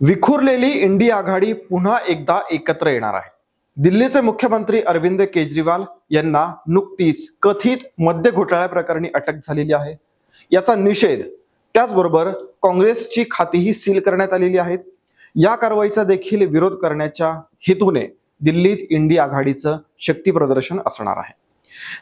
विखुरलेली इंडी आघाडी पुन्हा एकदा एकत्र येणार आहे. दिल्लीचे मुख्यमंत्री अरविंद केजरीवाल यांना नुकतीच कथित मद्य घोटाळ्या प्रकरणी अटक झालेली आहे. याचा निषेध त्याचबरोबर काँग्रेसची खातीही सील करण्यात आलेली आहेत. या कारवाईचा देखील विरोध करण्याच्या हेतूने दिल्लीत इंडिया आघाडीचं शक्ती प्रदर्शन असणार आहे.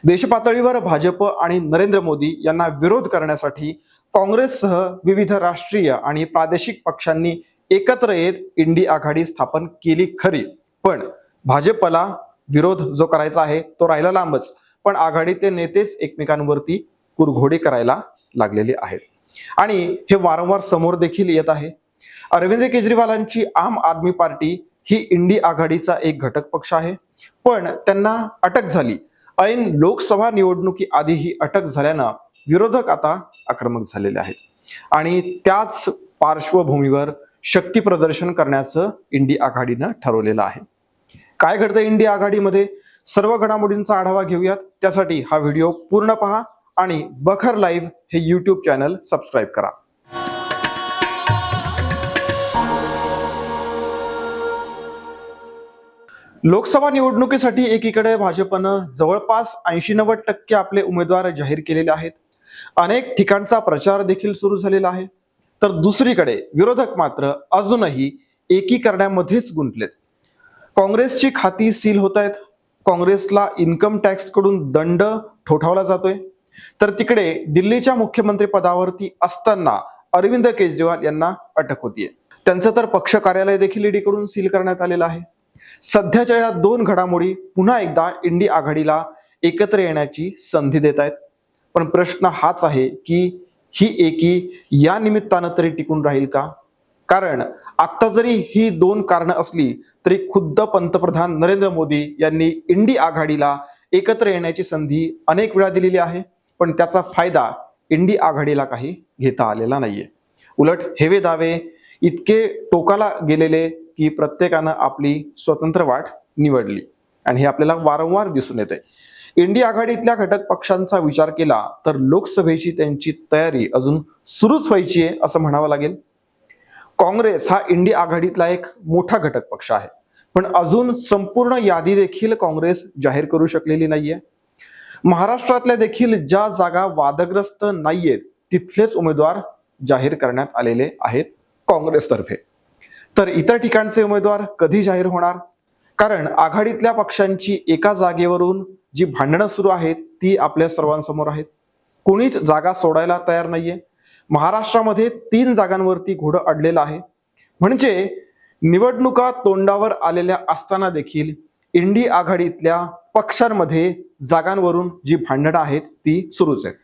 देशपातळीवर भाजप आणि नरेंद्र मोदी यांना विरोध करण्यासाठी काँग्रेससह विविध राष्ट्रीय आणि प्रादेशिक पक्षांनी एकत्र येत इंडी आघाडी स्थापन केली खरी. पण भाजपला विरोध जो करायचा आहे तो राहिला लांबच. पण आघाडीचे नेतेच एकमेकांवरती कुरघोडी करायला लागलेले आहेत. आणि हे वारंवार समोर देखील येत आहे. अरविंद केजरीवालांची आम आदमी पार्टी ही इंडी आघाडीचा एक घटक पक्ष आहे. पण त्यांना अटक झाली. ऐन लोकसभा निवडणुकी आधी ही अटक झाल्यानं विरोधक आता आक्रमक झालेले आहेत. आणि त्याच पार्श्वभूमीवर शक्ती प्रदर्शन करण्याचं इंडी आघाडीनं ठरवलेलं आहे. काय घडतं इंडी आघाडीमध्ये? सर्व घडामोडींचा आढावा घेऊयात. त्यासाठी हा व्हिडिओ पूर्ण पहा आणि बखर लाईव्ह हे यूट्यूब चॅनल सबस्क्राईब करा. लोकसभा निवडणुकीसाठी एकीकडे भाजपनं जवळपास ऐंशी नव्वद टक्के आपले उमेदवार जाहीर केलेले आहेत. अनेक ठिकाणचा प्रचार देखील सुरू झालेला आहे. तर दुसरीकडे विरोधक मात्र अजूनही एकीकरण्यामध्येच गुंतलेत. काँग्रेसची खाती सील होत आहेत काँग्रेसला इन्कम टॅक्सकडून दंड ठोठावला जातोय. तर तिकडे दिल्लीच्या मुख्यमंत्री पदावरती असताना अरविंद केजरीवाल यांना अटक होतीये. त्यांचं तर पक्ष कार्यालय देखील ईडीकडून सील करण्यात आलेलं आहे. सध्याच्या या दोन घडामोडी पुन्हा एकदा इंडी आघाडीला एकत्र येण्याची संधी देत आहेत पण प्रश्न हाच आहे की ही एकी या निमित्तानं तरी टिकून राहील का? कारण आत्ता जरी ही दोन कारणं असली तरी खुद्द पंतप्रधान नरेंद्र मोदी यांनी इंडी आघाडीला एकत्र येण्याची संधी अनेक वेळा दिलेली आहे पण त्याचा फायदा इंडी आघाडीला काही घेता आलेला नाहीये. उलट हेवे दावे इतके टोकाला गेलेले की प्रत्येकानं आपली स्वतंत्र वाट निवडली. आणि हे आपल्याला वारंवार दिसून येते इंडिया आघाडीतल्या घटक पक्षांचा विचार केला तर लोकसभेची त्यांची तयारी अजून सुरूच व्हायची आहे असं म्हणावं लागेल. काँग्रेस हा इंडिया आघाडीतला एक मोठा घटक पक्ष आहे. पण अजून संपूर्ण यादी देखील काँग्रेस जाहीर करू शकलेली नाहीये. महाराष्ट्रातल्या देखील ज्या जागा वादग्रस्त नाहीयेत तिथलेच उमेदवार जाहीर करण्यात आलेले आहेत काँग्रेसतर्फे. तर इतर ठिकाणचे उमेदवार कधी जाहीर होणार? कारण आघाडीतल्या पक्षांची एका जागेवरून जी भांडणं सुरू आहेत ती आपल्या सर्वांसमोर आहेत. कोणीच जागा सोडायला तयार नाहीये. महाराष्ट्रामध्ये तीन जागांवरती घोडं अडलेलं आहे. म्हणजे निवडणुका तोंडावर आलेल्या असताना देखील इंडी आघाडीतल्या पक्षांमध्ये जागांवरून जी भांडणं आहेत ती सुरूच आहेत.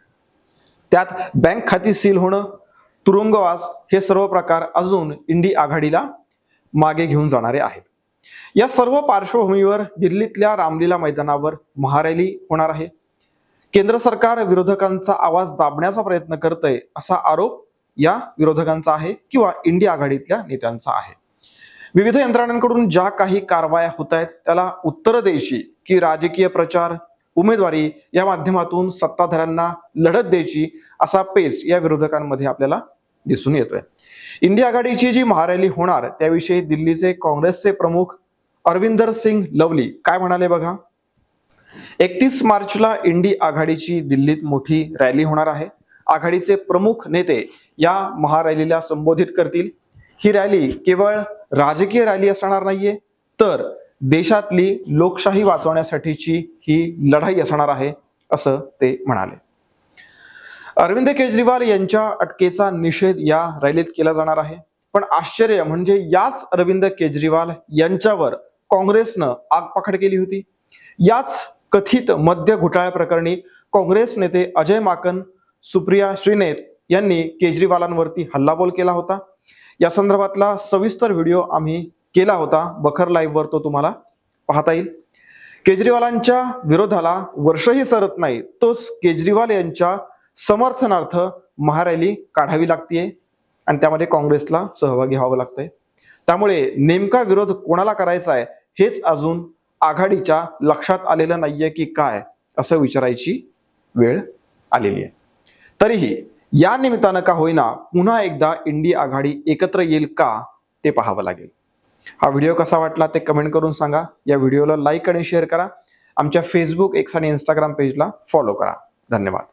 त्यात बँक खाती सील होणं तुरुंगवास हे सर्व प्रकार अजून इंडी आघाडीला मागे घेऊन जाणारे आहेत. या सर्व पार्श्वभूमीवर दिल्लीतल्या रामलीला मैदानावर महारॅली होणार आहे. केंद्र सरकार विरोधकांचा आवाज दाबण्याचा प्रयत्न करतंय असा आरोप या विरोधकांचा आहे किंवा इंडिया आघाडीतल्या नेत्यांचा आहे. विविध यंत्रणांकडून ज्या काही कारवाया होत आहेत त्याला उत्तर द्यायची की राजकीय प्रचार उमेदवारी या माध्यमातून सत्ताधाऱ्यांना लढत द्यायची असा पेस या विरोधकांमध्ये आपल्याला दिसून येतोय. इंडिया आघाडीची जी महारॅली होणार त्याविषयी दिल्लीचे काँग्रेसचे प्रमुख अरविंदर सिंग लवली काय म्हणाले बघा? एकतीस मार्चला इंडी आघाडीची दिल्लीत मोठी रॅली होणार आहे. आघाडीचे प्रमुख नेते या महारॅलीला संबोधित करतील. ही रॅली केवळ राजकीय रॅली असणार नाहीये तर देशातली लोकशाही वाचवण्यासाठीची ही लढाई असणार आहे असं ते म्हणाले. अरविंद केजरीवाल यांच्या अटकेचा निषेध या रॅलीत केला जाणार आहे. पण आश्चर्य म्हणजे याच अरविंद केजरीवाल यांच्यावर काँग्रेसनं आगपाखड केली होती. याच कथित मद्य घोटाळ्या प्रकरणी काँग्रेस नेते अजय माकन सुप्रिया श्रीनेत यांनी केजरीवालांवरती हल्लाबोल केला होता. या संदर्भातला सविस्तर व्हिडिओ आम्ही केला होता. बखर लाईव्हवर तो तुम्हाला पाहता येईल. केजरीवालांच्या विरोधाला वर्षही सरत नाही तोच केजरीवाल यांच्या समर्थनार्थ महारॅली काढावी लागतीये आणि त्यामध्ये काँग्रेसला सहभागी व्हावं लागतंय. त्यामुळे नेमका विरोध कोणाला करायचा आहे हेच अजून आघाडीच्या लक्षात आलेलं नाहीये की काय असं विचारायची वेळ आलेली आहे तरीही या निमित्तानं का होईना पुन्हा एकदा इंडी आघाडी एकत्र येईल का ते पाहावं लागेल. हा व्हिडिओ कसा वाटला ते कमेंट करून सांगा. या व्हिडिओला लाईक आणि शेअर करा. आमच्या फेसबुक एक्स आणि इंस्टाग्राम पेजला फॉलो करा. धन्यवाद.